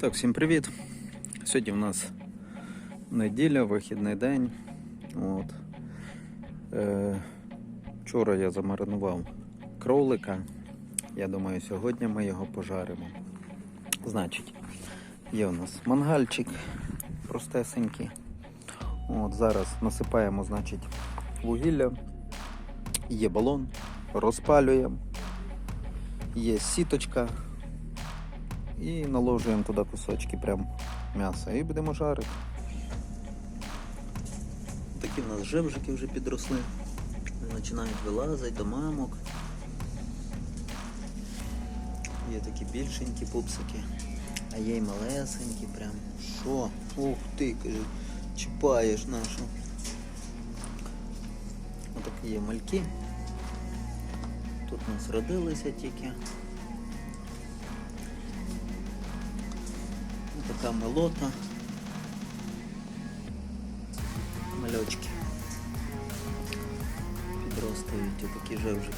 Так, всім привіт. Сьогодні в нас неділя, вихідний день. От. Е, вчора я замаринував кролика. Я думаю, сьогодні ми його пожаримо. Значить, є у нас мангальчик простесенький. От, зараз насипаємо, значить, вугілля, є балон, розпалюємо, є сіточка. І наложуємо туди кусочки прям м'яса і будемо жарити. Такі в нас жевжики вже підросли. Починають вилазити до мамок. Є такі більшенькі пупсики, а є й малесенькі прям. Що? Ух ти, каже, чіпаєш нашу. Отакі є мальки. Тут у нас родилися тільки. Така мелота. Мальочки. Підростають такі жевжики.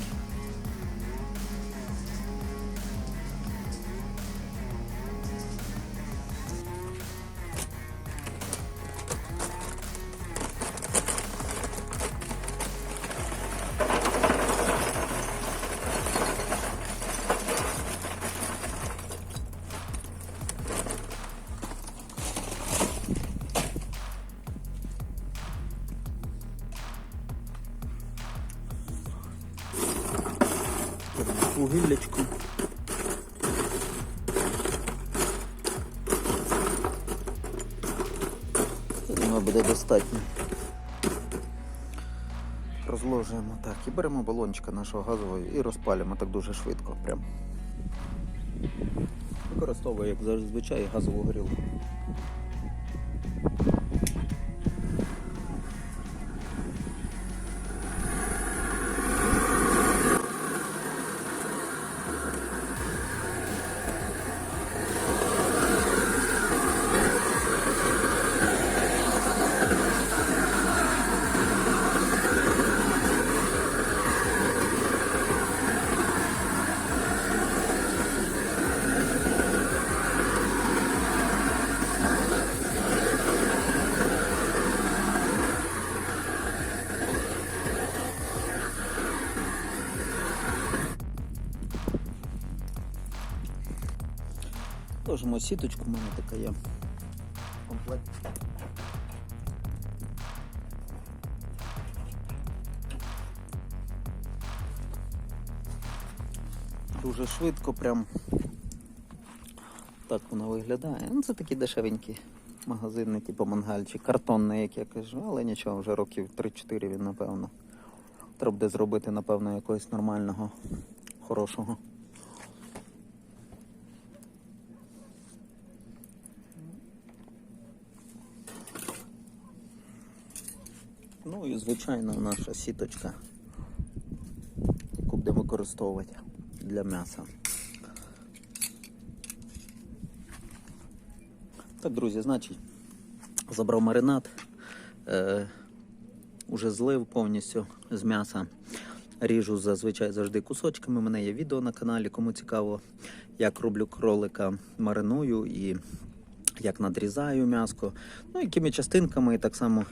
Вугіллячку. Думаю, буде достатньо. Розложуємо так і беремо балончика нашого газового і розпалюємо так дуже швидко. Прям. Використовую, як зазвичай, газову горілку. Ложимо сіточку, у мене така є. Комплект. Дуже швидко, прям так воно виглядає. Ну, це такі дешевенькі магазини, типу мангальчик, картонний, як я кажу, але нічого, вже років 3-4 він, напевно. Треба буде зробити, напевно, якогось нормального, хорошого. Ну і звичайно наша сіточка, яку будемо використовувати для м'яса. Так, друзі, значить, забрав маринад, е, уже злив повністю з м'яса. Ріжу зазвичай завжди кусочками. У мене є відео на каналі, кому цікаво, як роблю кролика, мариную і як надрізаю м'яско. Ну, якими частинками, і так само,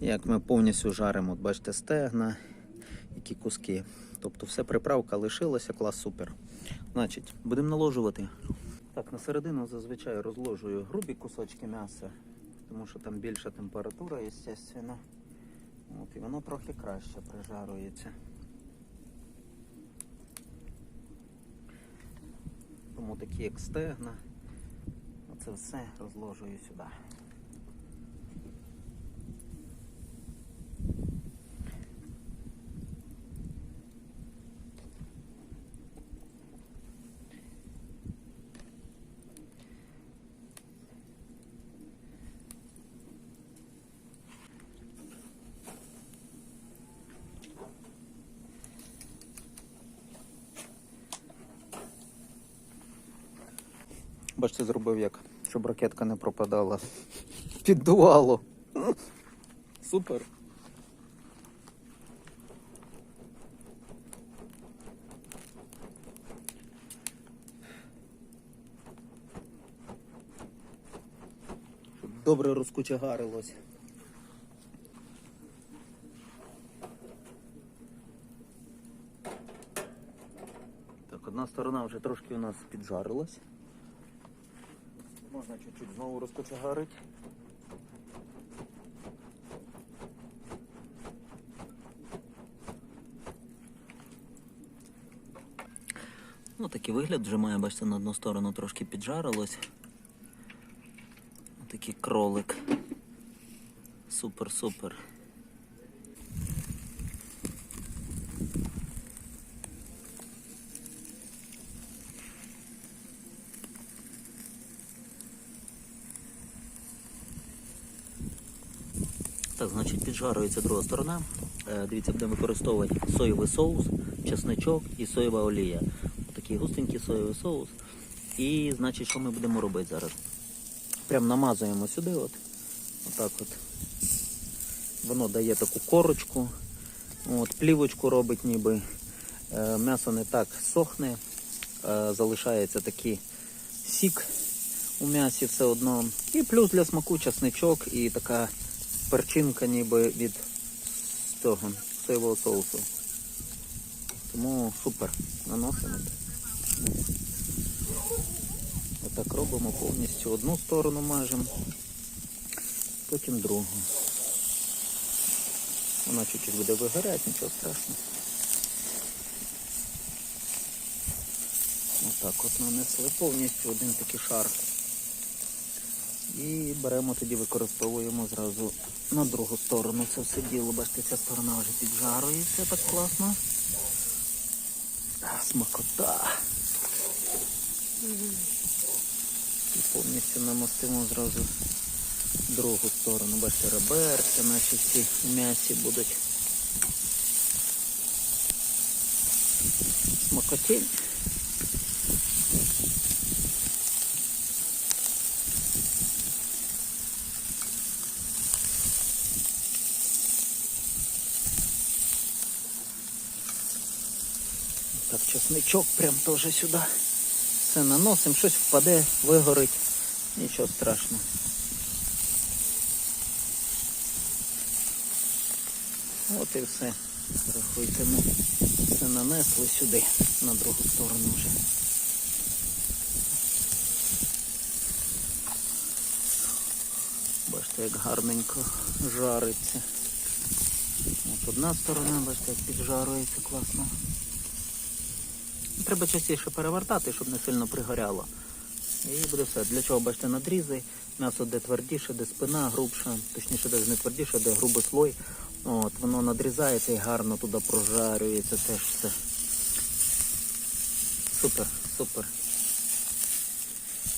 як ми повністю жаримо. От бачите, стегна, які куски. Тобто все приправка лишилася, клас супер. Значить, будемо наложувати. Так, на середину зазвичай розложую грубі кусочки м'яса, тому що там більша температура, звісно. От, і воно трохи краще прижарується. Тому такі як стегна. Оце все розложую сюди. Бачите, зробив як, щоб ракетка не пропадала. Піддувало. Супер. добре розкучегарилось. Так, одна сторона вже трошки у нас піджарилась. Можна чуть-чуть знову розкочегарити. Ну, такий вигляд вже має, бачите, на одну сторону трошки піджарилось. Такий кролик. Супер-супер. Так, значить, піджарюється друга сторона. Е, Дивіться, будемо використовувати соєвий соус, чесничок і соєва олія. Такий густенький соєвий соус. І значить, що ми будемо робити зараз? Прям намазуємо сюди, от. Отак от. Воно дає таку корочку. От, плівочку робить ніби. Е, М'ясо не так сохне, е, залишається такий сік у м'ясі все одно. І плюс для смаку часничок і така перчинка ніби від того соєвого соусу. Тому супер. Наносимо. Отак робимо повністю одну сторону мажемо, потім другу. Вона чуть-чуть буде вигоряти, нічого страшного. Отак от нанесли повністю один такий шар. І беремо тоді, використовуємо зразу на другу сторону це все діло. Бачите, ця сторона вже піджарується так класно. Смакота. І повністю намастимо зразу другу сторону. Бачите, реберця наші всі м'ясі будуть. Смакотінь. Так, чесничок прям теж сюди. Все наносимо, щось впаде, вигорить. Нічого страшного. От і все. Рахуйте, ми все нанесли сюди, на другу сторону вже. Бачите, як гарненько жариться. От одна сторона, бачите, як піджарується класно. Треба частіше перевертати, щоб не сильно пригоряло. І буде все. Для чого бачите надрізи, м'ясо де твердіше, де спина грубша, точніше навіть не твердіше, де грубий слой. От, воно надрізається і гарно туди прожарюється теж все. Супер, супер.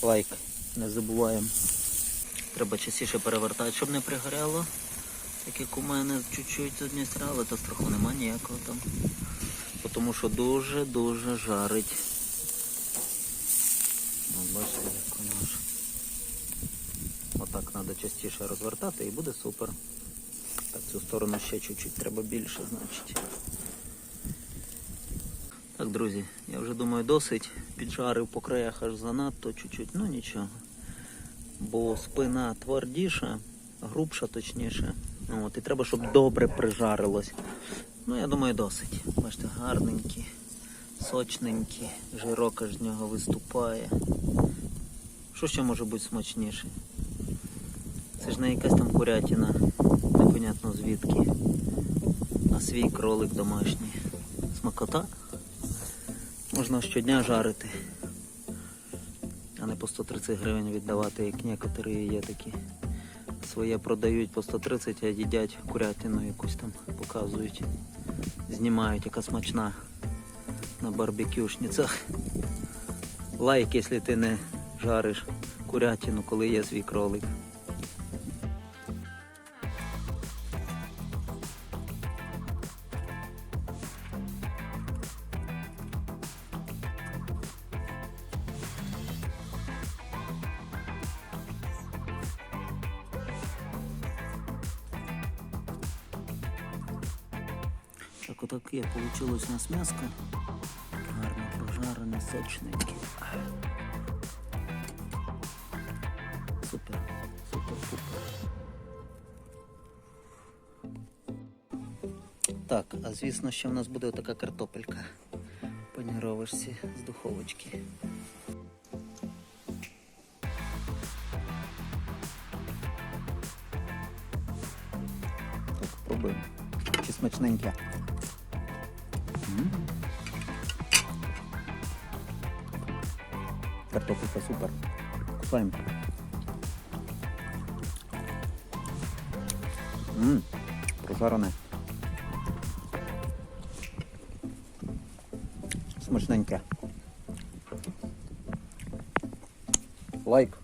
Лайк, не забуваємо. Треба частіше перевертати, щоб не пригоряло. Так як у мене чуть-чуть з однієї але то страху нема ніякого там. Тому що дуже-дуже жарить. От бачите, як воно ж. Отак треба частіше розвертати і буде супер. Так, цю сторону ще чуть-чуть треба більше, значить. Так, друзі, я вже думаю досить. Піджарив по краях аж занадто чуть-чуть, ну нічого. Бо спина твердіша, грубша точніше. От, і треба, щоб добре прижарилось. Ну, я думаю, досить. Бачите, гарненькі, сочненькі, жирок аж з нього виступає. Що ще може бути смачніше? Це ж не якась там курятина, непонятно звідки. А свій кролик домашній. Смакота. Можна щодня жарити. А не по 130 гривень віддавати, як некоторі є такі. Своє продають по 130, а їдять курятину якусь там показують. Знімають, яка смачна на барбекюшницях. Лайк, якщо ти не жариш курятину, коли є свій кролик. Так отаке получилось на см'язка. Гарно прожарене, сочненьке. Супер, супер, супер. Так, а звісно, ще в нас буде така картопелька по з духовочки. Так, пробуємо. Чи смачненьке? Картопелька супер. Купаємо. Ммм, прожарене. Смачненьке. Лайк.